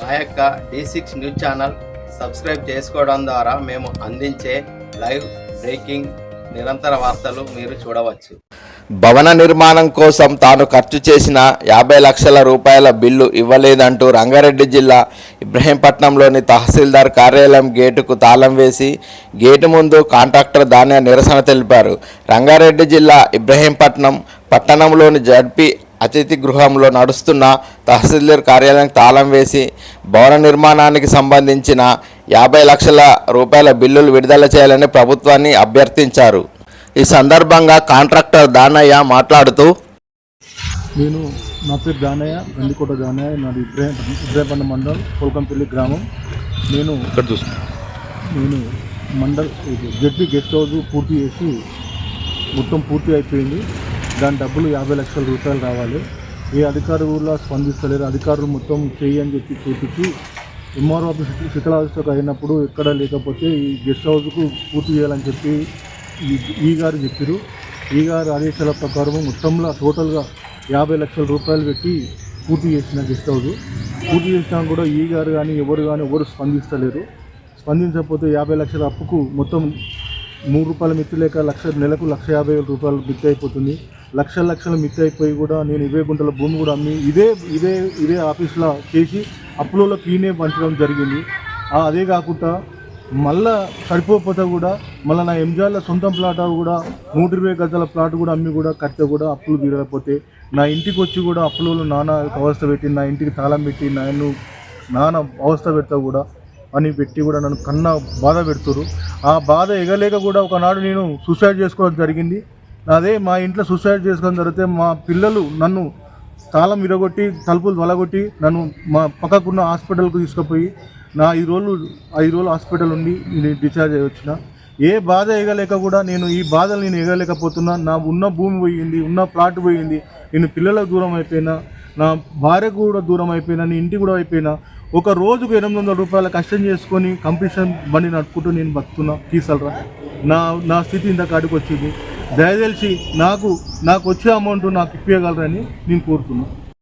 మా యొక్క D six news channel subscribe చేసుకోవడం ద్వారా మేము అందించే లైవ్ బ్రేకింగ్ నిరంతర వార్తలు మీరు చూడవచ్చు. భవన నిర్మాణం కోసం తాను ఖర్చు చేసిన యాభై లక్షల రూపాయల బిల్లు ఇవ్వలేదంటూ రంగారెడ్డి జిల్లా ఇబ్రహీంపట్నంలోని తహసీల్దార్ కార్యాలయం గేటుకు తాళం వేసి గేటు ముందు కాంట్రాక్టర్ దాని నిరసన తెలిపారు. రంగారెడ్డి జిల్లా ఇబ్రహీంపట్నం పట్టణంలోని జడ్పీ అతిథి గృహంలో నడుస్తున్న తహసీల్దార్ కార్యాలయం తాళం వేసి భవన నిర్మాణానికి సంబంధించిన యాభై లక్షల రూపాయల బిల్లులు విడుదల చేయాలని ప్రభుత్వాన్ని అభ్యర్థించారు. ఈ సందర్భంగా కాంట్రాక్టర్ దానయ్య మాట్లాడుతూ నేను నా పేరు దానయ్య గండికోట దానయ్య నాది ఇబ్రాహిం ఇబ్రాహింపట్నం మండల్ కోల్కంపల్లి గ్రామం. నేను నేను మండల్ జడ్పీ గెస్ట్ హౌస్ పూర్తి చేసి మొత్తం పూర్తి అయిపోయింది. దాని డబ్బులు యాభై లక్షల రూపాయలు రావాలి. ఏ అధికారులు కూడా స్పందిస్తలేరు. అధికారులు మొత్తం చేయి అని చెప్పి చూపించి ఎంఆర్ఓ ఆఫీస్ ఆఫీస్లోకి అయినప్పుడు ఎక్కడ లేకపోతే ఈ గెస్ట్ హౌస్కు పూర్తి చేయాలని చెప్పి ఈ- ఈ గారు చెప్పారు ఈ గారు ఆదేశాల ప్రకారం మొత్తంలో టోటల్గా యాభై లక్షల రూపాయలు పెట్టి పూర్తి చేసిన గెస్ట్ హౌస్. పూర్తి చేసినా కూడా ఈ గారు కానీ ఎవరు కానీ ఎవరు స్పందిస్తలేరు. స్పందించకపోతే యాభై లక్షల అప్పుకు మొత్తం మూడు రూపాయల మిత్తి లేక లక్ష నెలకు లక్ష యాభై వేల రూపాయలు మిత్తి అయిపోతుంది. లక్షల లక్షలు మిత్తి అయిపోయి కూడా నేను ఇవే గుంటల భూమి కూడా అమ్మి ఇదే ఇదే ఇదే ఆఫీస్లో చేసి అప్పులలో పీనే పంచడం జరిగింది. అదే కాకుండా మళ్ళా సరిపోకపోతే కూడా మళ్ళీ నా ఎంజాయ్ల సొంతం ప్లాట్ కూడా నూట ఇరవై గజాల ప్లాట్ కూడా అమ్మి కూడా కడితే కూడా అప్పులు తీరకపోతే నా ఇంటికి వచ్చి కూడా అప్పులలో నాన్న అవస్థ పెట్టి నా ఇంటికి తాళం పెట్టి నన్ను నాన్న అవస్థ పెడతా కూడా అని పెట్టి కూడా నన్ను కన్నా బాధ పెడుతురు ఆ బాధ ఎగలేక కూడా ఒకనాడు నేను సూసైడ్ చేసుకోవడం జరిగింది. అదే మా ఇంట్లో సూసైడ్ చేసుకున్న జరిగితే మా పిల్లలు నన్ను తాళం విరగొట్టి తలుపులు వలగొట్టి నన్ను మా పక్కకున్న హాస్పిటల్కు తీసుకుపోయి నా ఐదు రోజులు ఐదు రోజులు హాస్పిటల్ ఉండి నేను డిశ్చార్జ్ అయ్యి వచ్చిన. ఏ బాధ ఎగలేక కూడా నేను ఈ బాధలు నేను ఎగలేకపోతున్నా. నా ఉన్న భూమి పోయింది ఉన్న ప్లాట్ పోయింది. నేను పిల్లలకు దూరం అయిపోయినా నా భార్యకు కూడా దూరం అయిపోయినా నీ ఇంటికి కూడా అయిపోయినా. ఒక రోజుకు ఎనిమిది వందల రూపాయల కష్టం చేసుకొని కంపిటీషన్ బండి నడుపుకుంటూ నేను బతుకున్నా తీసలరా నా నా స్థితి ఇంత కాడికి వచ్చింది. దయచేసి నాకు నాకు వచ్చే అమౌంట్ నాకు ఇప్పగలరని నేను కోరుతున్నాను.